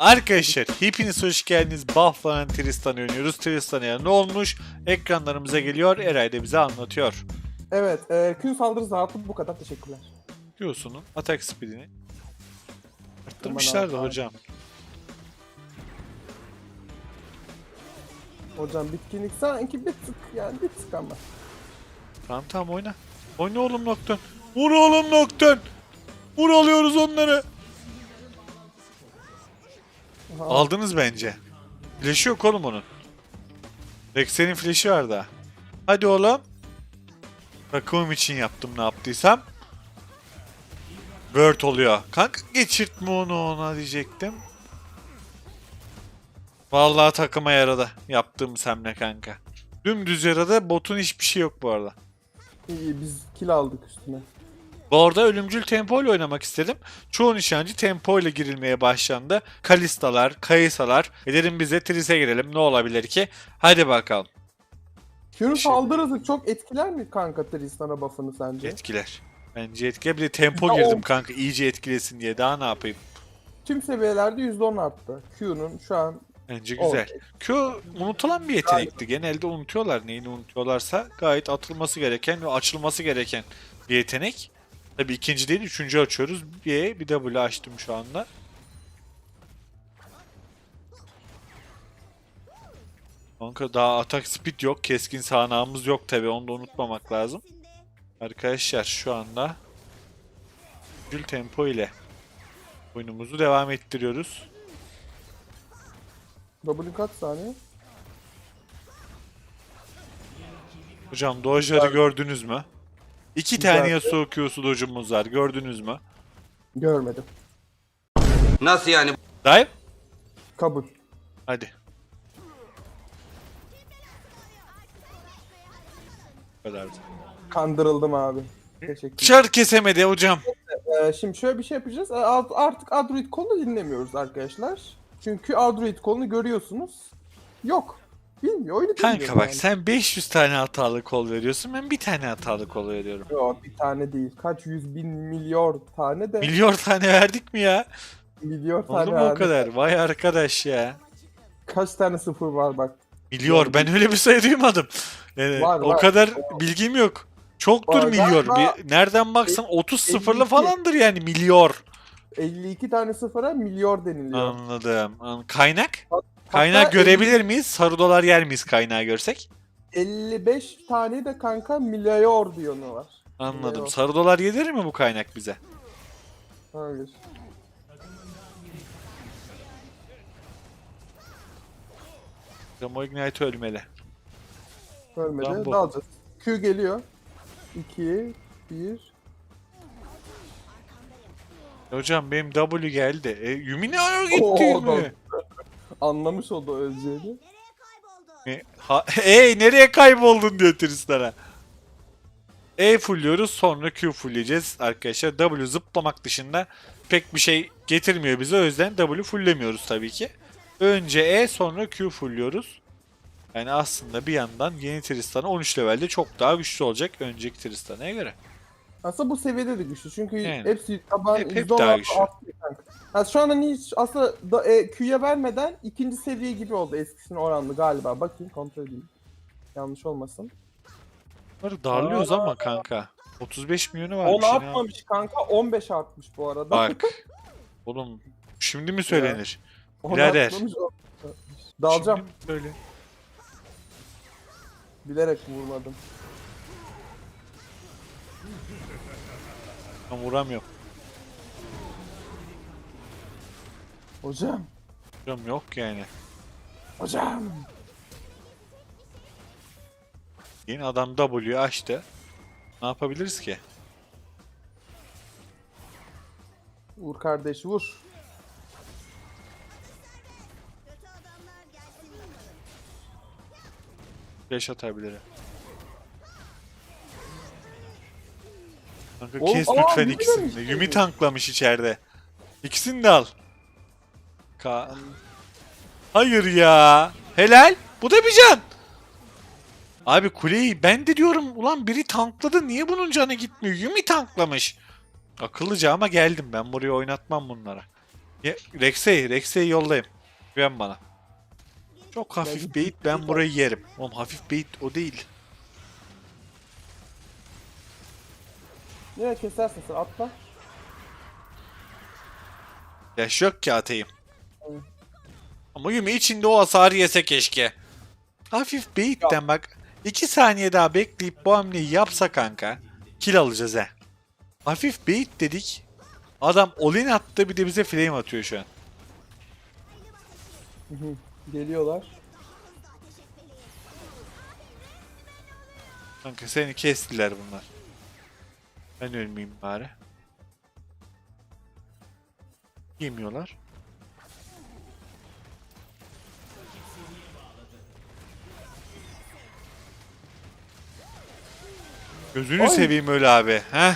Arkadaşlar hepiniz hoş geldiniz. Buff'lanan Tristan'ı oynuyoruz. Tristan'a ne olmuş? Ekranlarımıza geliyor. Eray da bize anlatıyor. Evet, e, Q saldırı dağıtıp bu kadar teşekkürler. Q'sunun atak speedini arttırmışlar da hocam. Hocam bitkinlik sanki bir tık yani bir tık ama. Tamam tamam oyna. Oyna oğlum Nocturne. Vur oğlum Nocturne. Vur alıyoruz onları. Aldınız bence. Flash'ı yok oğlum onun. Rex'in flash'ı var daha. Hadi oğlum. Takımım için yaptım ne yaptıysam. Word oluyor. Kanka geçirtme onu ona diyecektim. Vallahi takıma yaradı. Yaptığım semle kanka. Dümdüz yaradı. Botun hiçbir şey yok bu arada. İyi biz kill aldık üstüne. Bu arada ölümcül tempo ile oynamak istedim. Çoğu nişancı tempo ile girilmeye başlandı. Kalistalar, Kayısalar. E dedim bize Tris'e girelim ne olabilir ki? Hadi bakalım. Q'nun Şey- saldırı hızı çok etkiler mi kanka Tristan'a buff'ını sence? Etkiler. Bence etkiler. Bir de tempo Ya girdim o- kanka iyice etkilesin diye. Daha ne yapayım? Tüm seviyelerde %10 arttı. Q'nun şu an Bence güzel. Q unutulan bir yetenekti. Genelde unutuyorlar neyini unutuyorlarsa. Gayet atılması gereken ve açılması gereken bir yetenek. Tabii ikinci değil üçüncü açıyoruz. Bir E bir W açtım şu anda. Kanka daha atak speed yok. Keskin sağanağımız yok tabi. Onu da unutmamak lazım. Arkadaşlar şu anda Gül tempo ile oyunumuzu devam ettiriyoruz. W kaç saniye? Hocam Doge'ları gördünüz mü? İki Güzel. tane Yasuo Q'su dojumuz var. Gördünüz mü? Görmedim. Nasıl yani? Dive. Kabul. Hadi. Bu kadardı. Kandırıldım abi. Teşekkür Çar kesemedi hocam. Ee, şimdi şöyle bir şey yapacağız. Ee, art- Artık Android kolunu dinlemiyoruz arkadaşlar. Çünkü Android kolunu görüyorsunuz. Yok. Bilmiyor. Oyunu. Kanka bak yani. sen 500 tane hatalı kol veriyorsun. Ben bir tane hatalı kol veriyorum. Yok bir tane değil. Kaç yüz bin milyon tane de Milyon tane verdik mi ya? milyon tane Oldu mu o kadar? Vay arkadaş ya. Kaç tane sıfır var bak. Milyon. Ben öyle bir sayı duymadım. Yani Var, o var. kadar bilgim yok. Çoktur Var, milyon. Bir, nereden baksan 30 sıfırlı 52. falandır yani milyor. 52 tane sıfıra milyon deniliyor. Anladım. An- Kaynak? Hatta Kaynağı 50 görebilir miyiz? Sarı dolar yer miyiz kaynağı görsek? 55 tane de kanka milyon diyonu var. Anladım. Yok. Sarı dolar yedir mi bu kaynak bize? Hayır. Demo Ignite ölmeli. Ölmedi. Lan bu. Dalacağız. Q geliyor. 2 1 Hocam benim W geldi. E, Yumi ne ara gitti Oo, Yumi? Anlamış oldu öleceğini. E, nereye kayboldun diyor Tristan'a. E fullüyoruz sonra Q fullleyeceğiz arkadaşlar. W zıplamak dışında pek bir şey getirmiyor bize. O yüzden W fulllemiyoruz tabii ki. Önce E sonra Q fullüyoruz. Yani aslında bir yandan yeni Tristan'a 13 levelde çok daha güçlü olacak önceki Tristan'a göre. Aslında bu seviyede de güçlü çünkü Yani. hepsi taban Hep- hep %16 daha güçlü. Yani şu an hani hiç aslında da, e, Q'ya vermeden ikinci seviye gibi oldu eskisine oranlı galiba. Bakayım kontrol edeyim. Yanlış olmasın. Bunları darlıyoruz ama kanka. 35 milyonu var. 10 artmamış kanka 15 artmış bu arada. Bak. Oğlum şimdi mi söylenir? 10 birader. artmamış, 10 artmış. Dalacağım. Böyle. Bilerek vurmadım. Ben vuramıyorum. Hocam. Hocam yok yani. Hocam. Yeni adam W açtı. Ne yapabiliriz ki? Vur kardeş vur. Flash atabilir. Kanka Oğlum, kes aa, lütfen Yumi ikisini de. Yumi tanklamış içeride. İkisini de al. Ka Hayır ya. Helal. Bu da bir can. Abi kuleyi ben de diyorum ulan biri tankladı niye bunun canı gitmiyor? Yumi tanklamış. Akıllıca ama geldim ben buraya oynatmam bunlara. Ye- Rex'e, Rex'e yollayayım. Güven bana. Çok hafif bait ben burayı yerim. Oğlum hafif bait o değil. Yine kesersin sen atla. Yaş yok ki atayım. Evet. Ama Yumi içinde o hasarı yese keşke. Hafif bait'ten bak. 2 saniye daha bekleyip bu hamleyi yapsa kanka. Kill alacağız he. Hafif bait dedik. Adam olin attı bir de bize flame atıyor şu an. Geliyorlar. Kanka seni kestiler bunlar. Ben ölmeyeyim bari. Yemiyorlar. Gözünü Ay. seveyim öyle abi. Heh.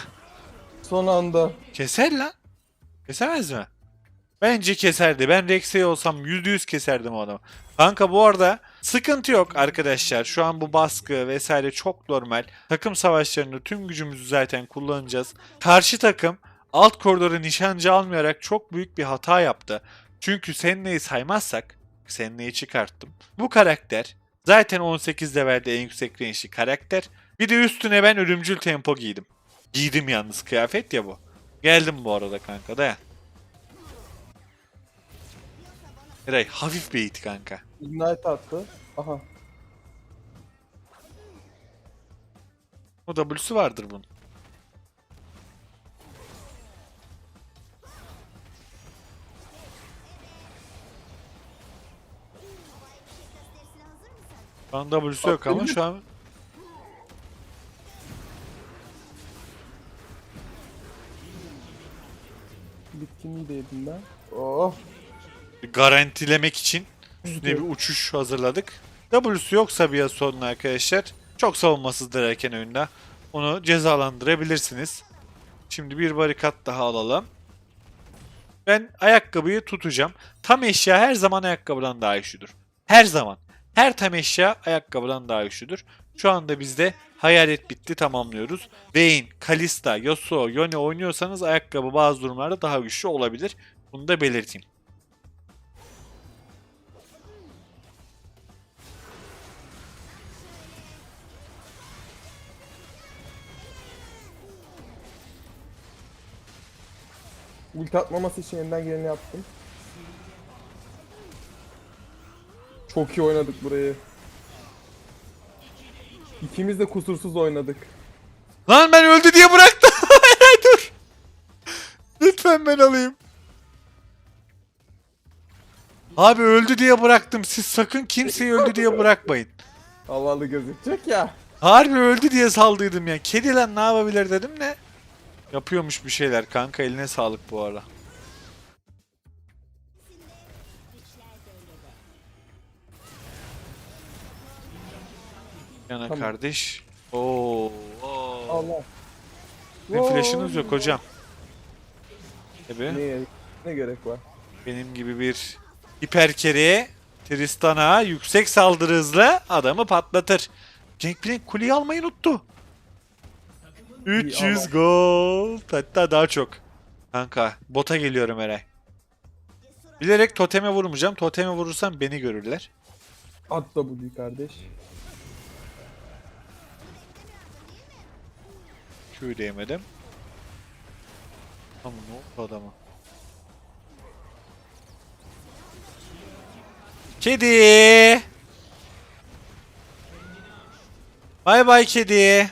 Son anda. Keser lan. Kesemez mi? Bence keserdi. Ben Rex'e olsam %100 keserdim o adamı. Kanka bu arada sıkıntı yok arkadaşlar. Şu an bu baskı vesaire çok normal. Takım savaşlarında tüm gücümüzü zaten kullanacağız. Karşı takım alt koridora nişancı almayarak çok büyük bir hata yaptı. Çünkü Senne'yi saymazsak Senne'yi çıkarttım. Bu karakter zaten 18 levelde en yüksek range'li karakter. Bir de üstüne ben ölümcül tempo giydim. Giydim yalnız kıyafet ya bu. Geldim bu arada kanka dayan. Eray hafif bait kanka. Ignite attı. Aha. O W'su vardır bunun. Şu an W'su yok ama şu an Bitkinliği de yedim ben. Oh. Garantilemek için üstüne bir uçuş hazırladık. W'su yoksa bir sonun arkadaşlar çok savunmasızdır erken oyunda. Onu cezalandırabilirsiniz. Şimdi bir barikat daha alalım. Ben ayakkabıyı tutacağım. Tam eşya her zaman ayakkabıdan daha güçlüdür. Her zaman. Her tam eşya ayakkabıdan daha güçlüdür. Şu anda bizde hayalet bitti tamamlıyoruz. Vayne, Kalista, Yasuo, Yone oynuyorsanız ayakkabı bazı durumlarda daha güçlü olabilir. Bunu da belirteyim. Ulti atmaması için elinden geleni yaptım. Çok iyi oynadık burayı. İkimiz de kusursuz oynadık. Lan ben öldü diye bıraktım. Dur. Lütfen ben alayım. Abi öldü diye bıraktım. Siz sakın kimseyi öldü diye bırakmayın. Havalı gözükecek ya. Harbi öldü diye saldıydım ya. Kedi lan ne yapabilir dedim ne? Yapıyormuş bir şeyler kanka eline sağlık bu ara. Yana Tamam. kardeş. Oo. oo. Allah. Sizin flash'ınız yok hocam. Tabii. Ne, ne gerek var? Benim gibi bir hiperkeriye Tristan'a yüksek saldırı hızla adamı patlatır. Gangplank kuleyi almayı unuttu. 300 ama. gold. Hatta daha çok. Kanka bota geliyorum Eray. Bilerek toteme vurmayacağım. Toteme vurursam beni görürler. At W kardeş. Q diyemedim. Tamam ne oldu adama? Kedi. Bay bay kedi.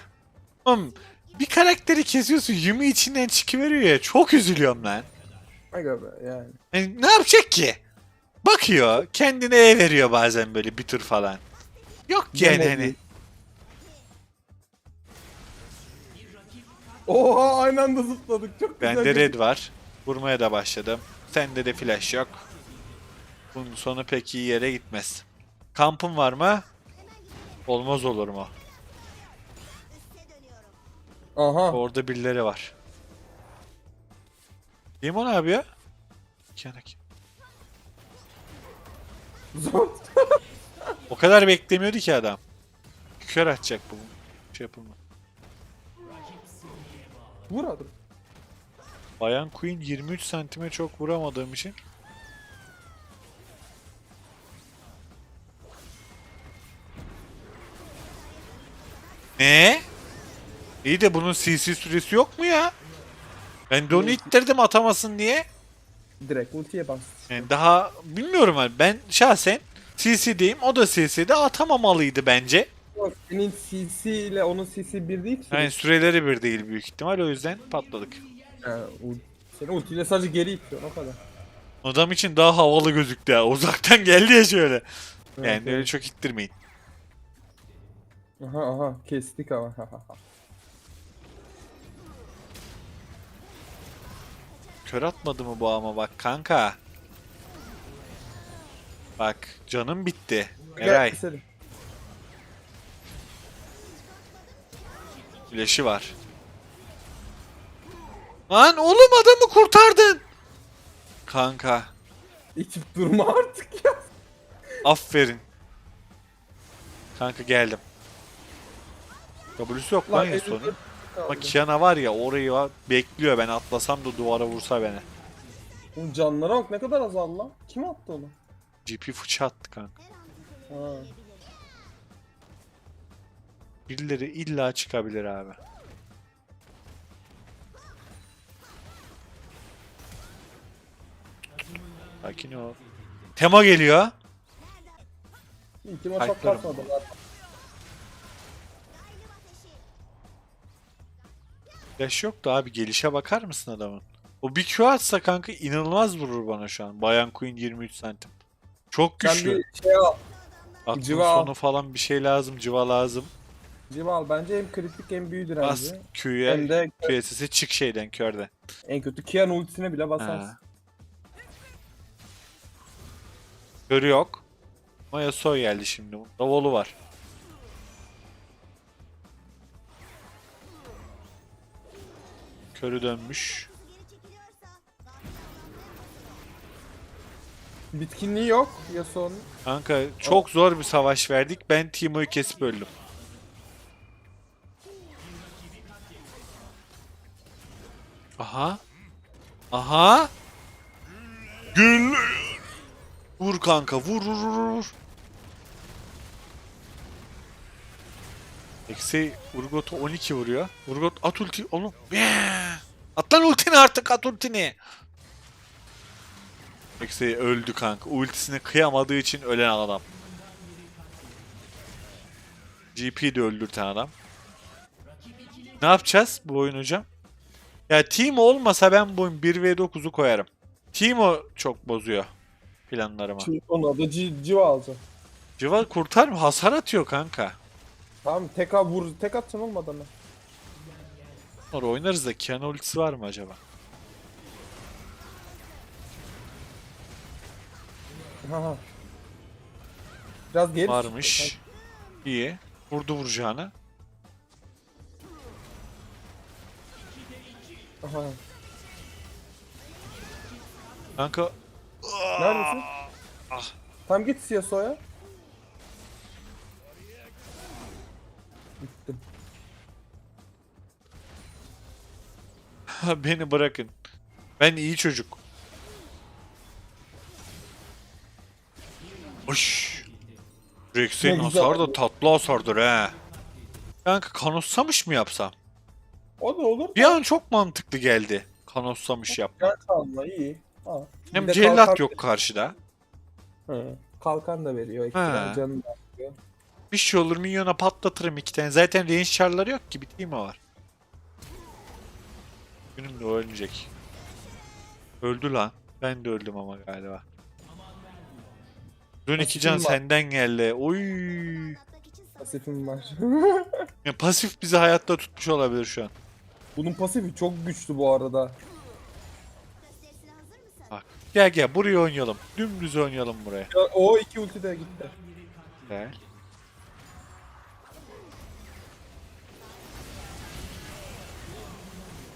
Oğlum bir karakteri kesiyorsun Yumi içinden çıkıveriyor ya çok üzülüyorum lan. Aga be yani. Yani ne yapacak ki? Bakıyor kendine E veriyor bazen böyle bir tur falan. Yok yani hani. Oha aynı anda zıpladık. Çok güzel. Bende red var. Vurmaya da başladım. Sende de flash yok. Bunun sonu pek iyi yere gitmez. Kampın var mı? Olmaz olur mu? Aha. Orada birileri var. Demon abi ya. Yanak. Zor. O kadar beklemiyordu ki adam. Kör atacak bu. Şey yapılma. Vur hadi. Bayan Queen 23 santime çok vuramadığım için. Ne? İyi de bunun CC süresi yok mu ya? Ben de onu ittirdim atamasın diye. Direkt ultiye bas. Yani daha bilmiyorum hani ben şahsen CC'deyim o da CC'de atamamalıydı bence. Yok, Senin CC ile onun CC bir değil ki. Yani süreleri bir değil büyük ihtimal o yüzden patladık. Yani, ul- senin ultiyle sadece geri itiyorsun o kadar. Adam için daha havalı gözüktü ya. Uzaktan geldi ya şöyle. Evet, Yani evet. öyle çok ittirmeyin. Aha aha kestik ama. Kör atmadı mı bu ama bak kanka. Bak canım bitti. Eray keselim. flash'i var. Lan oğlum adamı kurtardın. Kanka İtip durma artık ya. aferin. Kanka geldim. W'su yok lan Lan Yasuo'nun. elinde Kaldı. Kiana var ya orayı var, bekliyor ben atlasam da duvara vursa beni. Oğlum canlara bak ne kadar azaldı lan. Kim attı onu? GP fıça attı kanka. Ha. Birileri illa çıkabilir abi. Sakin ol. Tema geliyor. İyi ki maç Kayıtlarım. atlatmadı. Flash yok da abi gelişe bakar mısın adamın? O bir Q atsa kanka inanılmaz vurur bana şu an. Bayan Queen 23 santim. Çok Sen güçlü. bir şey al. Aklın cıva al. sonu falan bir şey lazım. Cıva lazım. Cival bence hem kritik hem büyü Bas direnci. Hem de QSS'i çık şeyden körden. en kötü Kian ultisine bile Ha. basarsın. Körü yok. Ama Yasuo geldi şimdi. Davolu var. Körü dönmüş. Bitkinliği yok Yasuo'nun. Kanka çok zor bir savaş verdik. Ben Timo'yu kesip öldüm. Aha. Aha. Gül. Vur kanka vur vur vur vur. Eksi Urgot 12 vuruyor. Urgot at ulti oğlum. At lan ultini artık at ultini. Eksi öldü kanka. Ultisine kıyamadığı için ölen adam. GP de öldürten adam. Ne yapacağız bu oyun hocam? Ya Timo olmasa ben bu oyun 1v9'u koyarım. Timo çok bozuyor planlarımı. Şimdi onun adı Civa alacak. Civa kurtar mı? Hasar atıyor kanka. Tamam tek vur tek atacaksın olmadı mı? Sonra oynarız da Kiana ultisi var mı acaba? Biraz geri Varmış. İyi. Vurdu vuracağını. Aha. Kanka Neredesin? Ah. Tam git Yasuo'ya. beni bırakın. Ben iyi çocuk. Oş. Rex'in Ne güzel da oldu. tatlı hasardır he. Kanka kanossamış mı yapsam? O da olur. Bir an çok mantıklı geldi. Kanossamış yapmak. Can kalma iyi. Ha. Hem Bir de cellat kalkan- yok karşıda. Hı. Kalkan da veriyor. iki He. canı da. Bir şey olur minyona patlatırım iki tane. Zaten range char'ları yok ki. Bir mi var? Günüm de o ölecek. Öldü lan. Ben de öldüm ama galiba. Dün iki can var. senden geldi. Oy. Pasifim var. Ya pasif bizi hayatta tutmuş olabilir şu an. Bunun pasifi çok güçlü bu arada. Bak. Gel gel buraya oynayalım. Dümdüz oynayalım buraya. Ya, o iki ulti de gitti. Gel.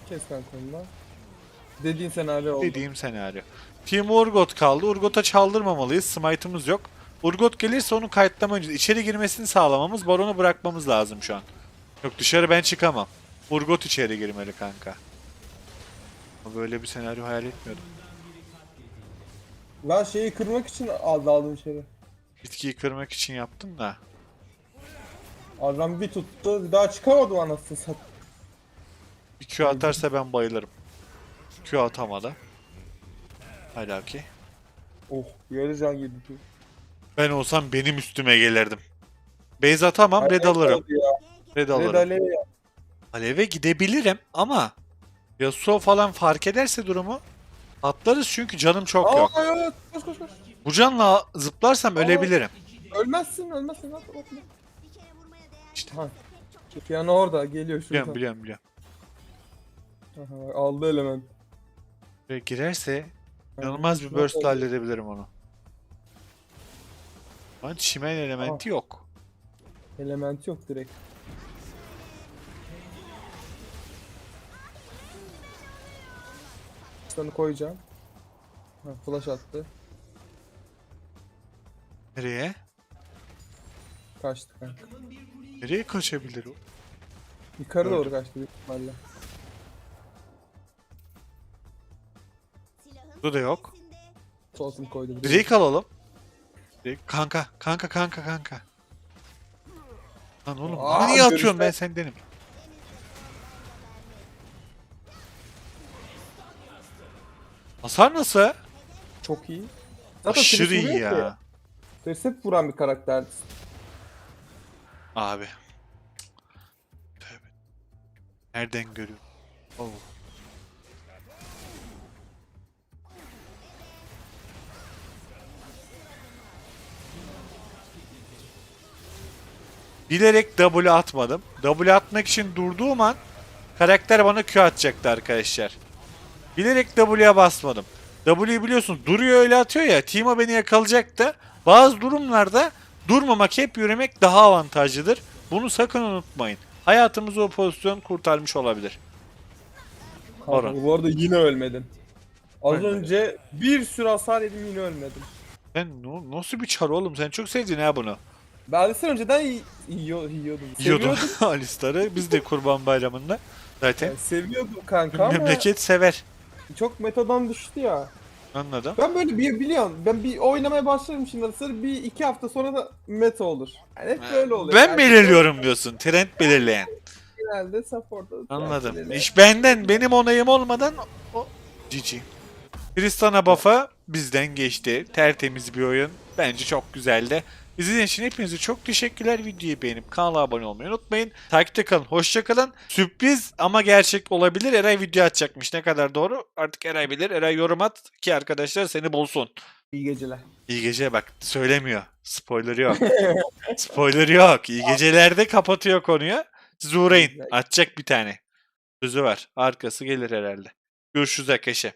Kes kanka onu da. Dediğin senaryo oldu. Dediğim senaryo. Team Urgot kaldı. Urgot'a çaldırmamalıyız. Smite'ımız yok. Urgot gelirse onu kayıtlama önce içeri girmesini sağlamamız, Baron'u bırakmamız lazım şu an. Yok dışarı ben çıkamam. Urgot içeri girmeli kanka. Böyle bir senaryo hayal etmiyordum. Ben şeyi kırmak için aldı aldım içeri. Bitkiyi kırmak için yaptım da. Adam bir tuttu bir daha çıkamadım anasını sat. Bir Q atarsa ben bayılırım. Q atamadı. Hala ki. Oh yarı can girdi. Ben olsam benim üstüme gelirdim. Base atamam red alırım. Red Red alırım. Alev ya. Aleve gidebilirim ama Yasuo falan fark ederse durumu atlarız çünkü canım çok yok. Aa evet koş koş koş. Bu canla zıplarsam Aa. ölebilirim. Ölmezsin ölmezsin at atma. İşte Ha. Piyano orada geliyor şuradan. biliyorum biliyorum biliyorum. Aha, aldı element. Ve girerse inanılmaz bir burst halledebilirim onu. Lan çimen elementi yok. Element yok direkt. Sana koyacağım. Ha, flash attı. Nereye? Kaçtı kanka. Nereye kaçabilir o? Yukarı Gördüm. doğru kaçtı büyük ihtimalle. Bu da yok. Totem koydu. Drake alalım. Drake, kanka, kanka, kanka, kanka. Lan oğlum Aa, bana niye atıyorsun görüşler- ben sendenim. Hasar nasıl? Çok iyi. Zaten Aşırı iyi vuruyor ki. ya. Hep vuran bir karakter. Abi. Tövbe. Nereden görüyorum? Oh. Bilerek W atmadım. W atmak için durduğum an karakter bana Q atacaktı arkadaşlar. Bilerek W'ye basmadım. W'yi biliyorsun duruyor öyle atıyor ya. Timo beni yakalayacaktı. Bazı durumlarda durmamak hep yürümek daha avantajlıdır. Bunu sakın unutmayın. Hayatımızı o pozisyon kurtarmış olabilir. Kanka, Orhan. bu arada yine ölmedim. Az de. önce bir sürü hasar yedim yine ölmedim. Sen no- nasıl bir çar oğlum? Sen çok sevdin ha bunu. Ben Alistar önceden y- yiyor, yiyordum. Seviyordum. Alistar'ı. Biz de kurban bayramında. Zaten Yani seviyordum kanka ama memleket sever. çok metadan düştü ya. Anladım. Ben böyle bir biliyorum. Ben bir oynamaya başlarım şimdi Alistar. Bir iki hafta sonra da meta olur. Yani hep böyle oluyor. Ben Yani belirliyorum diyorsun. Trend belirleyen. Genelde support'ta. Anladım. belirleyen. İş benden, benim onayım olmadan o GG. Tristana buff'a bizden geçti. Tertemiz bir oyun. Bence çok güzeldi. İzlediğiniz için hepinize çok teşekkürler. Videoyu beğenip kanala abone olmayı unutmayın. Takipte kalın. Hoşça kalın. Sürpriz ama gerçek olabilir. Eray video atacakmış. Ne kadar doğru? Artık Eray bilir. Eray yorum at ki arkadaşlar seni bulsun. İyi geceler. İyi gece bak söylemiyor. Spoiler yok. Spoiler yok. İyi gecelerde kapatıyor konuyu. Siz uğrayın. Atacak bir tane. Sözü var. Arkası gelir herhalde. Görüşürüz arkadaşlar.